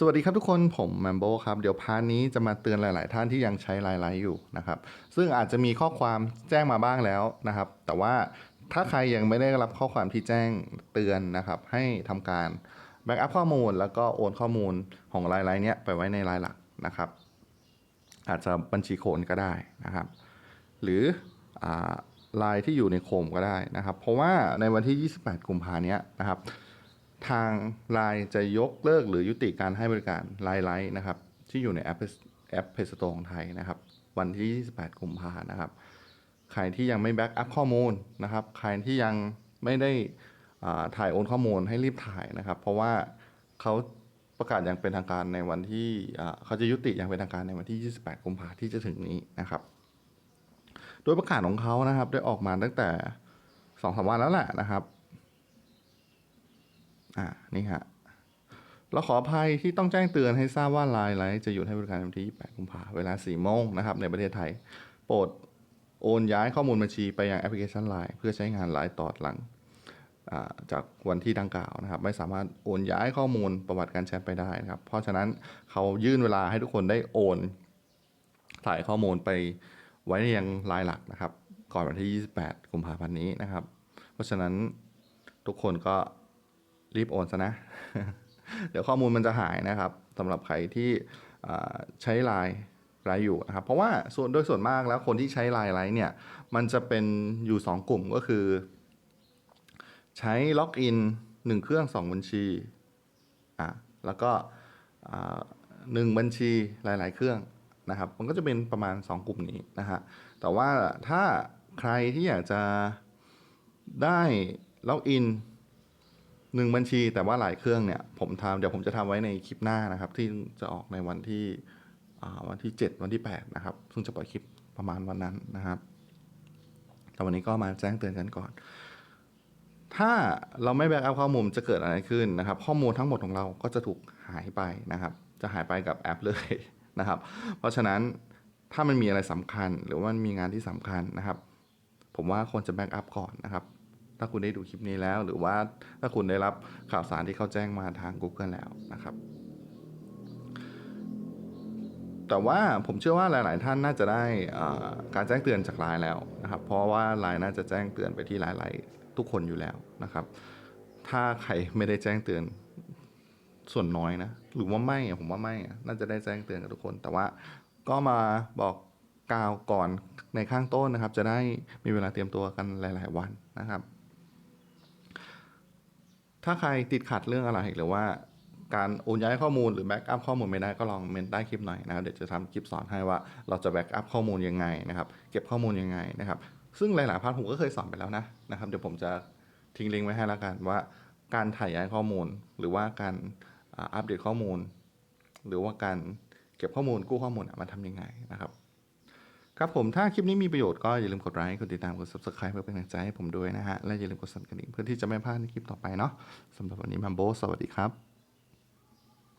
สวัสดีครับทุกคนผมแมมโบครับ เดี๋ยวพาร์ทนี้จะมาเตือนหลาย ๆ ท่านที่ยังใช้ไลน์ไลน์อยู่นะครับ ซึ่งอาจจะมีข้อความแจ้งมาบ้างแล้วนะครับ แต่ว่าถ้าใครยังไม่ได้รับข้อความที่แจ้งเตือนนะครับ ให้ทำการแบ็กอัพข้อมูล แล้วก็โอนข้อมูลของไลน์ไลน์เนี้ยไปไว้ในไลน์หลักนะครับ อาจจะบัญชีโคนก็ได้นะครับ หรือไลน์ที่อยู่ในโคมก็ได้นะครับ เพราะว่าในวันที่ 28 กุมภาเนี้ยนะครับ ทางไลน์จะยกเลิกหรือยุติการให้บริการไลน์ไลน์นะครับ ที่อยู่ในแอปแอปเพจสโตของไทยนะครับ วันที่ 28 กุมภานะครับ ใครที่ยังไม่แบ็กอัพข้อมูลนะครับ ใครที่ยังไม่ได้ถ่ายโอนข้อมูลให้รีบถ่ายนะครับ เพราะว่าเขาประกาศอย่างเป็นทางการในวันที่เขาจะยุติอย่างเป็นทางการในวันที่ 28 กุมภาที่จะถึงนี้นะครับ โดยประกาศของเขานะครับ ได้ออกมาตั้งแต่สองสามวันแล้วแหละนะครับ อ่านี่ฮะเราขออภัยที่ต้องแจ้งเตือนให้ทราบว่าไลน์ไลน์จะหยุดให้บริการในวันที่28กุมภาเวลา 4 โมงนะครับ ในประเทศไทย โปรดโอนย้ายข้อมูลบัญชีไปยังแอปพลิเคชันไลน์เพื่อใช้งานไลน์ต่อหลังจากวันที่ดังกล่าวนะครับ ไม่สามารถโอนย้ายข้อมูลประวัติการแชทไปได้นะครับ เพราะฉะนั้นเขายื่นเวลาให้ทุกคนได้โอนถ่ายข้อมูลไปไว้ในยังไลน์หลักนะครับ ก่อนวันที่ 28 กุมภาพันธ์นี้นะครับ เพราะฉะนั้นทุกคนก็ รีบโอนซะนะ เดี๋ยวข้อมูลมันจะหายนะครับสำหรับใครที่ใช้ไลน์ไลน์อยู่นะครับ เพราะว่าส่วนโดยส่วนมากแล้วคนที่ใช้ไลน์ไลน์เนี่ย มันจะเป็นอยู่ 2 กลุ่มก็คือ ใช้ล็อกอินหนึ่งเครื่อง 2 บัญชีอะแล้วก็หนึ่งบัญชีหลาย ๆ เครื่องนะครับ มันก็จะเป็นประมาณ 2 กลุ่มนี้นะฮะแต่ว่าถ้าใครที่อยากจะได้ล็อกอิน หนึ่งบัญชีแต่ว่าหลายเครื่องเนี่ยผมทำเดี๋ยวผมจะทำไว้ในคลิปหน้านะครับ ที่จะออกในวันที่วันที่ 7 วันที่ 8 นะครับ ซึ่งจะปล่อยคลิปประมาณวันนั้นนะครับ แต่วันนี้ก็มาแจ้งเตือนกันก่อน ถ้าเราไม่แบ็กอัพข้อมูลจะเกิดอะไรขึ้นนะครับ ข้อมูลทั้งหมดของเราก็จะถูกหายไปนะครับ จะหายไปกับแอปเลยนะครับ เพราะฉะนั้นถ้ามันมีอะไรสำคัญ หรือว่ามันมีงานที่สำคัญนะครับ ผมว่าควรจะแบ็กอัพก่อนนะครับ ถ้าคุณได้ดูคลิปนี้แล้ว หรือว่าถ้าคุณได้รับข่าวสารที่เขาแจ้งมาทาง Google แล้วนะครับ แต่ว่าผมเชื่อว่าหลาย ๆ ท่านน่าจะได้การแจ้งเตือนจากไลน์แล้วนะครับ เพราะว่าไลน์น่าจะแจ้งเตือนไปที่ไลน์ๆทุกคนอยู่แล้วนะครับ ถ้าใครไม่ได้แจ้งเตือนส่วนน้อยนะ หรือว่าไม่ผมว่าไม่น่าจะได้แจ้งเตือนกับทุกคน แต่ว่าก็มาบอกกล่าวก่อนในข้างต้นนะครับ จะได้มีเวลาเตรียมตัวกันหลาย ๆ วันนะครับ ถ้าใครติดขัดเรื่องอะไรหรือว่าการโอนย้ายข้อมูลหรือแบ็กอัพข้อมูลไม่ได้ก็ลองเมนใต้คลิปหน่อยนะครับเดี๋ยวจะทำคลิปสอนให้ว่าเราจะแบ็กอัพข้อมูลยังไงนะครับเก็บข้อมูลยังไงนะครับซึ่งหลาย ๆ พาร์ทผมก็เคยสอนไปแล้วนะนะครับเดี๋ยวผมจะทิ้งลิงก์ไว้ให้แล้วกันว่า การถ่ายย้ายข้อมูล หรือว่าการอัปเดตข้อมูล หรือว่าการเก็บข้อมูลกู้ข้อมูลมันทำยังไงนะครับ ครับผมถ้าคลิปนี้มีประโยชน์ก็อย่าลืมกดไลค์กดติดตามกด subscribe เพื่อเป็นกำลังใจให้ผมด้วยนะฮะและอย่าลืมกดสั่นกระดิ่งเพื่อที่จะไม่พลาดในคลิปต่อไปเนาะสำหรับวันนี้มัมโบสวัสดีครับ